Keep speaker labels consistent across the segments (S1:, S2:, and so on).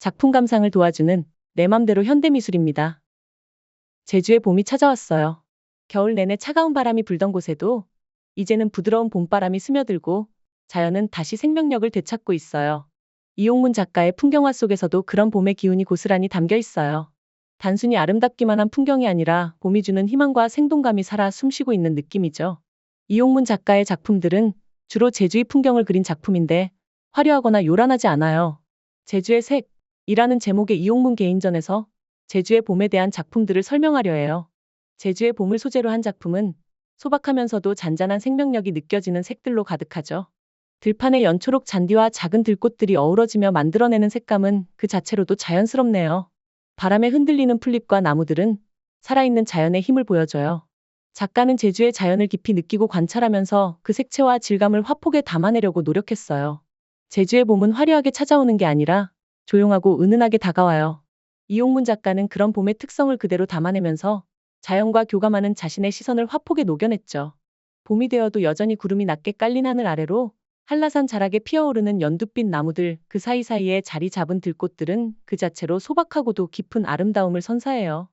S1: 작품 감상을 도와주는 내 맘대로 현대미술입니다. 제주의 봄이 찾아왔어요. 겨울 내내 차가운 바람이 불던 곳에도 이제는 부드러운 봄바람이 스며들고 자연은 다시 생명력을 되찾고 있어요. 이용문 작가의 풍경화 속에서도 그런 봄의 기운이 고스란히 담겨 있어요. 단순히 아름답기만 한 풍경이 아니라 봄이 주는 희망과 생동감이 살아 숨쉬고 있는 느낌이죠. 이용문 작가의 작품들은 주로 제주의 풍경을 그린 작품인데 화려하거나 요란하지 않아요. 제주의 색 이라는 제목의 이용문 개인전에서 제주의 봄에 대한 작품들을 설명하려 해요. 제주의 봄을 소재로 한 작품은 소박하면서도 잔잔한 생명력이 느껴지는 색들로 가득하죠. 들판의 연초록 잔디와 작은 들꽃들이 어우러지며 만들어내는 색감은 그 자체로도 자연스럽네요. 바람에 흔들리는 풀잎과 나무들은 살아있는 자연의 힘을 보여줘요. 작가는 제주의 자연을 깊이 느끼고 관찰하면서 그 색채와 질감을 화폭에 담아내려고 노력했어요. 제주의 봄은 화려하게 찾아오는 게 아니라 조용하고 은은하게 다가와요. 이용문 작가는 그런 봄의 특성을 그대로 담아내면서 자연과 교감하는 자신의 시선을 화폭에 녹여냈죠. 봄이 되어도 여전히 구름이 낮게 깔린 하늘 아래로 한라산 자락에 피어오르는 연두빛 나무들, 그 사이사이에 자리 잡은 들꽃들은 그 자체로 소박하고도 깊은 아름다움을 선사해요.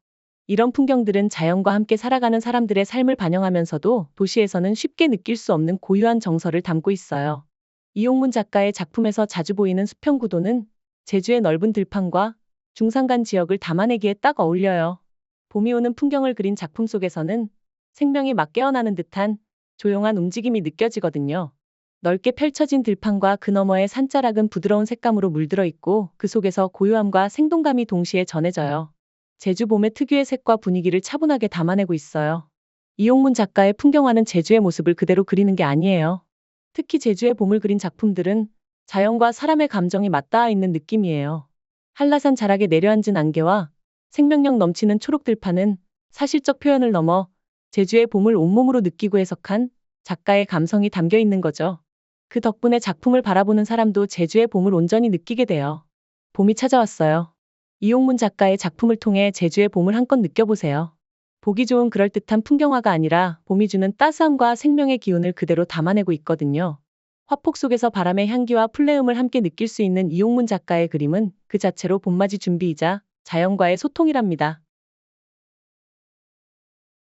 S1: 이런 풍경들은 자연과 함께 살아가는 사람들의 삶을 반영하면서도 도시에서는 쉽게 느낄 수 없는 고유한 정서를 담고 있어요. 이용문 작가의 작품에서 자주 보이는 수평 구도는 제주의 넓은 들판과 중산간 지역을 담아내기에 딱 어울려요. 봄이 오는 풍경을 그린 작품 속에서는 생명이 막 깨어나는 듯한 조용한 움직임이 느껴지거든요. 넓게 펼쳐진 들판과 그 너머의 산자락은 부드러운 색감으로 물들어 있고 그 속에서 고요함과 생동감이 동시에 전해져요. 제주 봄의 특유의 색과 분위기를 차분하게 담아내고 있어요. 이용문 작가의 풍경화는 제주의 모습을 그대로 그리는 게 아니에요. 특히 제주의 봄을 그린 작품들은 자연과 사람의 감정이 맞닿아 있는 느낌이에요. 한라산 자락에 내려앉은 안개와 생명력 넘치는 초록 들판은 사실적 표현을 넘어 제주의 봄을 온몸으로 느끼고 해석한 작가의 감성이 담겨 있는 거죠. 그 덕분에 작품을 바라보는 사람도 제주의 봄을 온전히 느끼게 돼요. 봄이 찾아왔어요. 이용문 작가의 작품을 통해 제주의 봄을 한껏 느껴보세요. 보기 좋은 그럴듯한 풍경화가 아니라 봄이 주는 따스함과 생명의 기운을 그대로 담아내고 있거든요. 화폭 속에서 바람의 향기와 플레음을 함께 느낄 수 있는 이용문 작가의 그림은 그 자체로 봄맞이 준비이자 자연과의 소통이랍니다.